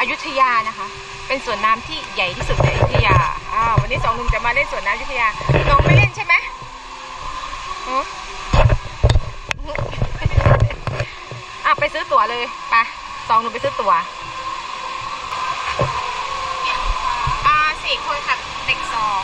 อายุธยานะคะ เป็นสวนน้ำที่ใหญ่ที่สุดในอยุธยาอ้าววันนี้สองหนุ่มจะมาเล่นสวนน้ำอยุธยาน้องไม่เล่นใช่ไหมอืออะไปซื้อตั๋วเลยไปสองหนุ่มไปซื้อตั๋วอ่าสี่คนค่ะเด็กสอง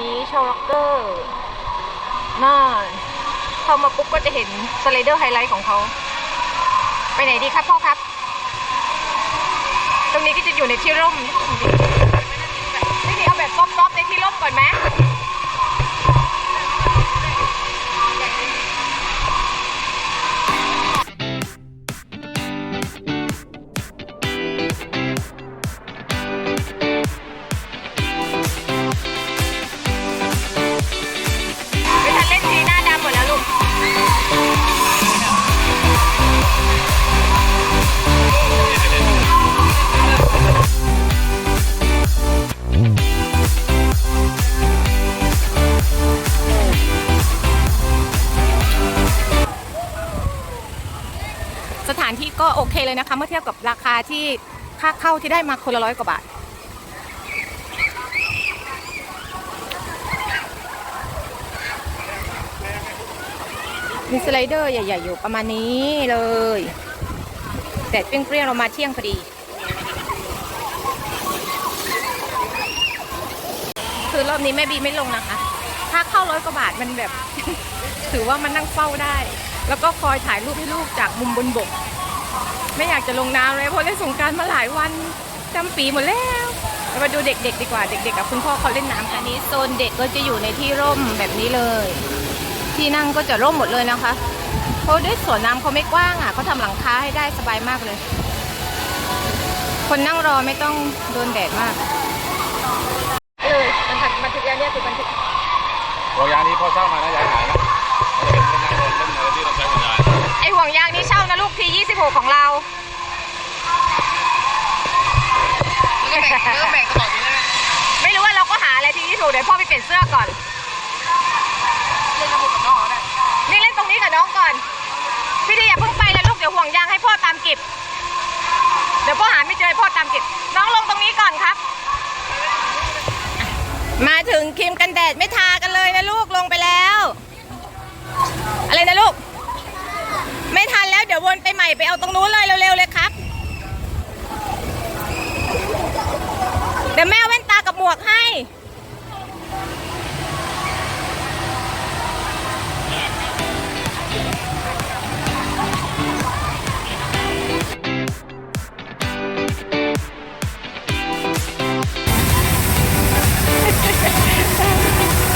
นี้โชว์ล็อกเกอร์น่าเข้ามาปุ๊บก็จะเห็นสไลเดอร์ไฮไลท์ของเขา ไปไหนดีครับพ่อครับ ตรงนี้ก็จะอยู่ในที่ร่มไม่ดีเอาแบบป๊อบๆในที่ร่มก่อนไหม ก็โอเคเลยนะคะเมื่อเทียบกับราคาที่ค่าเข้าที่ได้มาคนละร้อยกว่าบาทมีสไลเดอร์ใหญ่ๆอยู่ประมาณนี้เลยแดดเปรี้ยงๆเรามาเที่ยงพอดี คือรอบนี้แม่บีไม่ลงนะคะ ถ้าเข้าร้อยกว่าบาทมันแบบ ถือว่ามันนั่งเฝ้าได้ แล้วก็คอยถ่ายรูปให้ลูกจากมุมบนบก ไม่อยากจะลงน้ำเลยเพราะเล่นสงกรารมาหลายวันจำปีหมดแล้วเรามาดูเด็ก ๆ ดีกว่าเด็ก ๆ กับคุณพ่อเขาเล่นน้ำกันนี้โซนเด็กก็จะอยู่ในที่ร่มแบบนี้เลย ที่นั่งก็จะร่มหมดเลยนะคะเพราะด้วยสวนน้ำเขาไม่กว้างอะเขาทำหลังคาให้ได้สบายมากเลย คนนั่งรอไม่ต้องโดนแดดมากเลยบันทึกบันทึกยาเนี่ยคือบันทึกวงยางนี้พ่อเช่ามานะยายขายนะจะ อห่วงยางนี้เช่านะลูกที่26 ของเราแล้วก็แบ่งแล้วก็แบ่งตลอดอยู่ใช่ไหมไม่รู้ว่าเราก็หาอะไรที่26เดี๋ยวพ่อไปเปลี่ยนเสื้อก่อน เล่นระบบกับน้องเขาได้นี่เล่นตรงนี้กับน้องก่อน พี่ดีอย่าเพิ่งไปนะลูกเดี๋ยวห่วงยางให้พ่อตามเก็บ เดี๋ยวพ่อหาไม่เจอให้พ่อตามเก็บ น้องลงตรงนี้ก่อนครับ มาถึงครีมกันแดดไม่ทากันเลยนะลูกลงไปแล้ว อะไรนะลูก ไม่ทันแล้วเดี๋ยววน ไปเอาตรงนู้นเลยเร็วๆเลยครับ เดี๋ยวแม่เอาแว่นตากับหมวกให้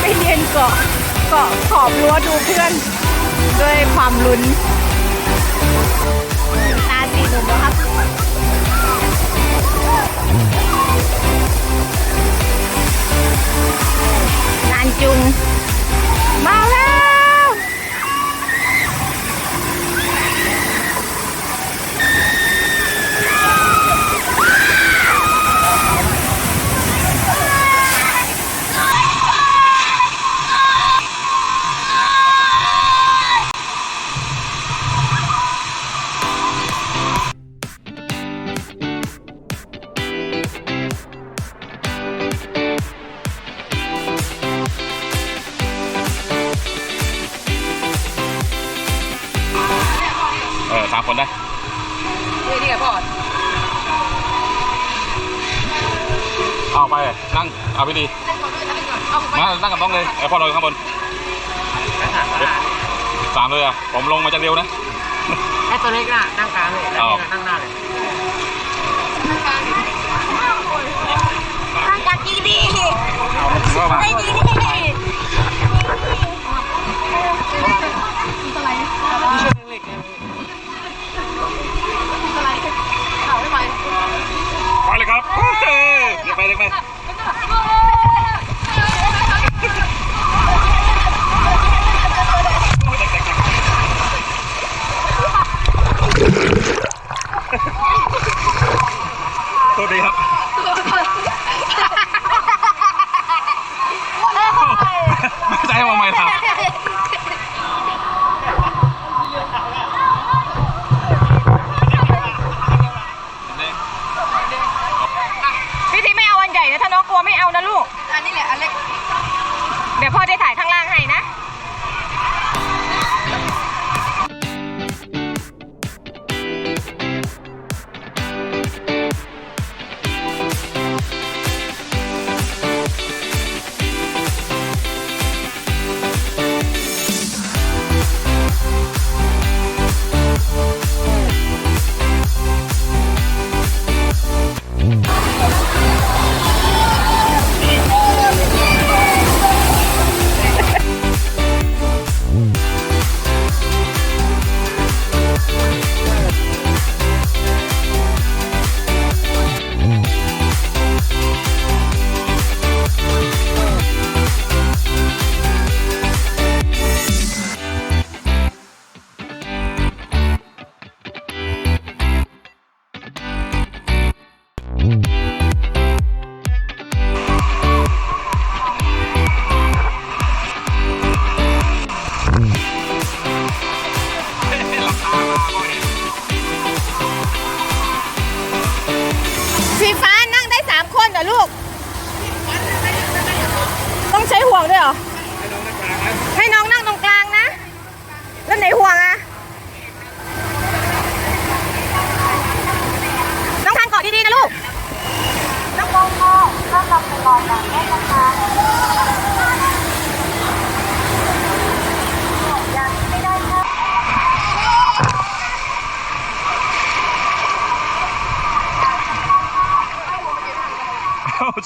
ไปเรียนเกาะเกาะขอบรั้วดูเพื่อน ด้วยความลุ้น ตาสีหนุ่มแล้วครับนานจุง มาแล้ว นั่งเอาไปดีมานั่งกับน้องเลยไอพ่อเราอยู่ข้างบนสามเลยอะผมลงมาจะเร็วนะไอ้ตัวเล็กน่ะนั่งกลางเลยแล้วเอานี่น่ะนั่งหน้าเลยทางการกีดีเอามาไม่ดีดีไปเลยครับเฮ้ยเดี๋ยวไปเดี๋ยวไป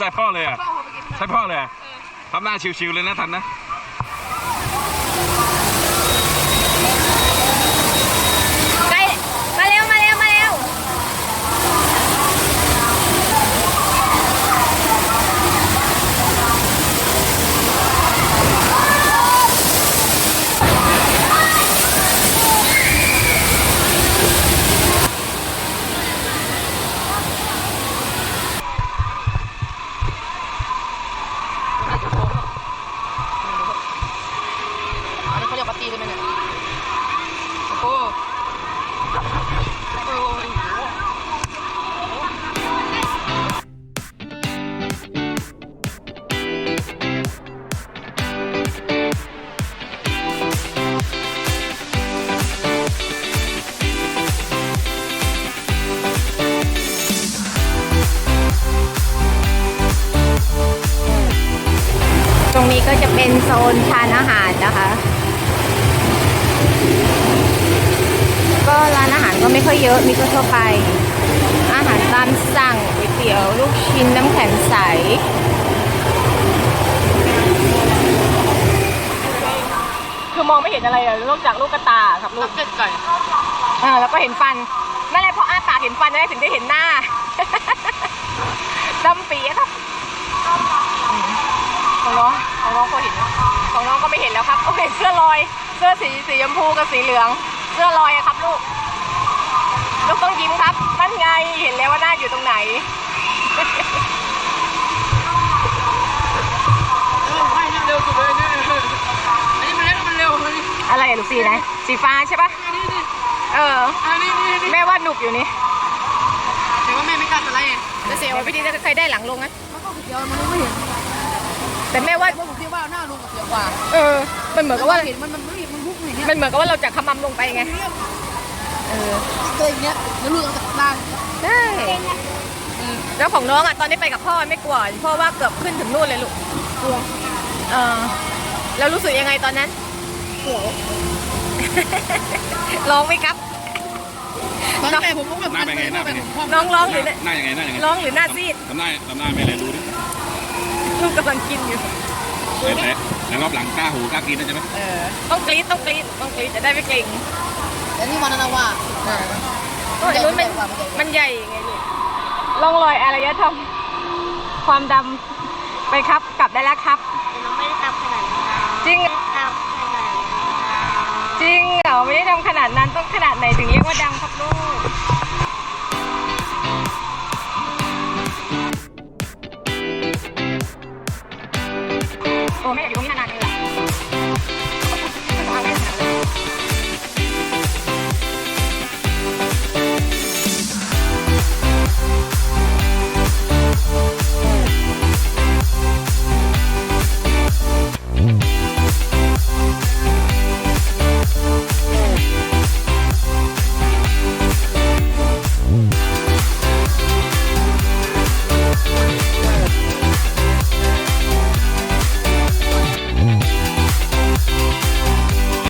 ใช่พ่อเลยอะใช่พ่อเลยอะทำหน้าชิวๆเลยนะทันนะ เป็นโซนทานอาหารนะคะ ก็ร้านอาหารก็ไม่ค่อยเยอะ มีก็ทั่วไป อาหารตามสั่งก๋วยเตี๋ยว ลูกชิ้นน้ำแข็งใสคือมองไม่เห็นอะไรเลยนอกจากลูกกระตาครับลูนักกเก็ตไก่อ่าแล้วก็เห็นฟันนั่นแหละพออ้าปากเห็นฟันได้ถึงได้เห็นหน้าดำปีอะครับอืม ของน้องของน้องก็เห็นนะของน้องก็ไม่เห็นแล้วครับโอเคเสื้อลอย เสื้อสีสีชมพูกับสีเหลือง เสื้อลอยอะครับลูก ลูกต้องยิ้มครับนั่นไงเห็นแล้วว่าหน้าอยู่ตรงไหนเร็วสุดเลยเนี่ยอันนี้มันเล็กมันเร็วอันนี้อะไรอะลูกสีไหนสีฟ้าใช่ปะอันนี้นี่เอออันนี้นี่นี่แม่ว่าหนุกอยู่นี่แต่ว่าแม่ไม่กล้าสไลด์ไงจะเสียว่าพี่ดีจะเคยได้หลังลงนะมันก็เดียวมันไม่เห็น แต่แม่ว่า ผมคิดว่าหน้าลุงกับเสียวกว่าเออ มันเหมือนกับว่า เห็นมันมันไม่มันบุกอย่างเงี้ยมันเหมือนกับว่าเราจะขมำลงไปไง เออตัวอย่างเงี้ยแล้วลุงเอาจากล่างได้อืมแล้วของน้องอะตอนนี้ไปกับพ่อไม่กลัวเพราะว่าเกือบขึ้นถึงนู่นเลยลูก กลัวเออ แล้วรู้สึกยังไงตอนนั้น กลัวร้องไหมครับ ตอนแรกผมก็แบบหน้าเป็นไงหน้าเป็นไงน้องร้องหหรือน้าหน้ายังไงหน้ายังไงร้องหรือหน้าซีด ทำหน้าทำหน้าไม่เลยดูดิ ลูกกำลังกินอยู่แต่แต่แล้วรอบหลังกล้าหูกล้ากินนะใช่ไหมเออ ต้องกรี๊ดต้องกรี๊ดต้องกรี๊ดจะได้ไม่เกรงแล้วนี่วันนั้นว่าก็อันนู้นมันมันใหญ่ไงลูกล่องรอยอารยธรรมความดำไปครับกลับได้แล้วครับน้องไม่ได้ทำขนาดนั้นจริงทำขนาดนั้นจริงเหรอไม่ได้ดำขนาดนั้นต้องขนาดไหนถึงเรียกว่าดำครับลูก แม่อยู่ตรงนี้นะ